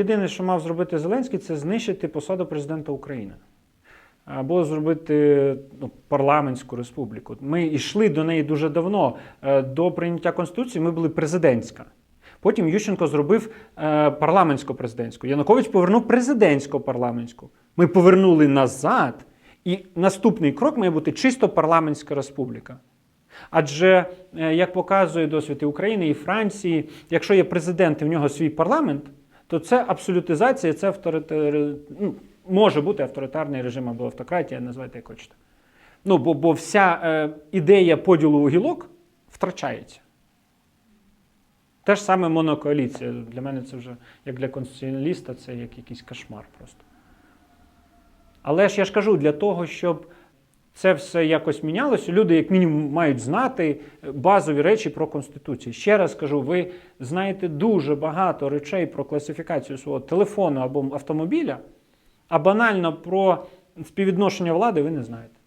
Єдине, що мав зробити Зеленський, це знищити посаду президента України. Або зробити ну, парламентську республіку. Ми йшли до неї дуже давно. Е, До прийняття Конституції ми були президентська. Потім Ющенко зробив е, парламентсько-президентську. Янукович повернув президентсько-парламентську. Ми повернули назад, і наступний крок має бути чисто парламентська республіка. Адже, е, як показує досвід і України, і Франції, якщо є президент і в нього свій парламент, то це абсолютизація, це авторитар... ну, може бути авторитарний режим або автократія, називайте як хочете. Ну, бо, бо вся е, ідея поділу гілок втрачається. Те ж саме монокоаліція. Для мене це вже, як для конституціоналіста, це як якийсь кошмар просто. Але ж я ж кажу, для того, щоб це все якось мінялося, люди, як мінімум, мають знати базові речі про Конституцію. Ще раз кажу, ви знаєте дуже багато речей про класифікацію свого телефону або автомобіля, а банально про співвідношення влади ви не знаєте.